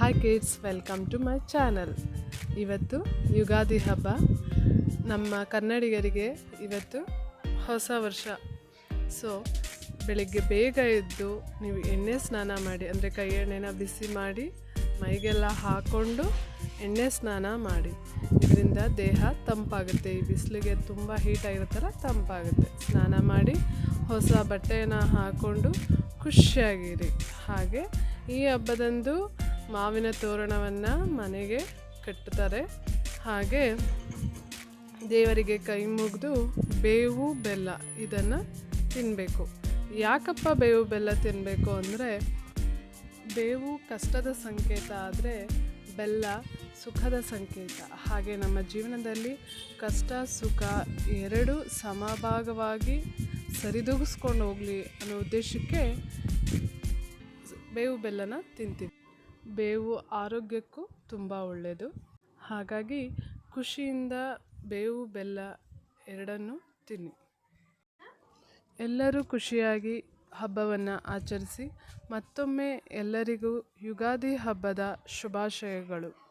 Hi kids welcome to my channel ಇವತ್ತು ಯುಗಾದಿ ಹಬ್ಬ ನಮ್ಮ ಕನ್ನಡಿಗರಿಗೆ ಇವತ್ತು ಹೊಸ ವರ್ಷ ಸೊ ಬೆಳಗ್ಗೆ ಬೇಗ ಎದ್ದು ನೀವು ಎಣ್ಣೆ ಸ್ನಾನ ಮಾಡಿ ಅಂದರೆ ಕೈ ಎಣ್ಣೆನ ಬಿಸಿ ಮಾಡಿ ಮೈಗೆಲ್ಲ ಹಾಕ್ಕೊಂಡು ಎಣ್ಣೆ ಸ್ನಾನ ಮಾಡಿ ಇದರಿಂದ ದೇಹ ತಂಪಾಗುತ್ತೆ ಈ ಬಿಸಿಲಿಗೆ ತುಂಬ ಹೀಟ್ ಥರ ತಂಪಾಗುತ್ತೆ ಸ್ನಾನ ಮಾಡಿ ಹೊಸ ಬಟ್ಟೆಯನ್ನು ಹಾಕ್ಕೊಂಡು ಖುಷಿಯಾಗಿರಿ ಹಾಗೆ ಈ ಹಬ್ಬದಂದು ಮಾವಿನ ತೋರಣವನ್ನು ಮನೆಗೆ ಕಟ್ಟುತ್ತಾರೆ ಹಾಗೆ ದೇವರಿಗೆ ಕೈ ಮುಗಿದು ಬೇವು, ಬೆಲ್ಲ ಇದನ್ನು ತಿನ್ನಬೇಕು ಯಾಕಪ್ಪ ಬೇವು, ಬೆಲ್ಲ ತಿನ್ನಬೇಕು ಅಂದರೆ ಬೇವು ಕಷ್ಟದ ಸಂಕೇತ ಆದರೆ ಬೆಲ್ಲ ಸುಖದ ಸಂಕೇತ. ಹಾಗೆ ನಮ್ಮ ಜೀವನದಲ್ಲಿ ಕಷ್ಟ, ಸುಖ ಎರಡು ಸಮಭಾಗವಾಗಿ ಸರಿದೂಗಿಸ್ಕೊಂಡು ಹೋಗಲಿ ಅನ್ನೋ ಉದ್ದೇಶಕ್ಕೆ ಬೇವು, ಬೆಲ್ಲನ ತಿಂತೀವಿ. ಬೇವು ಆರೋಗ್ಯಕ್ಕೂ ತುಂಬ ಒಳ್ಳೆಯದು ಹಾಗಾಗಿ ಖುಷಿಯಿಂದ ಬೇವು, ಬೆಲ್ಲ ಎರಡನ್ನೂ ತಿನ್ನಿ. ಎಲ್ಲರೂ ಖುಷಿಯಾಗಿ ಹಬ್ಬವನ್ನು ಆಚರಿಸಿ ಮತ್ತೊಮ್ಮೆ ಎಲ್ಲರಿಗೂ ಯುಗಾದಿ ಹಬ್ಬದ ಶುಭಾಶಯಗಳು.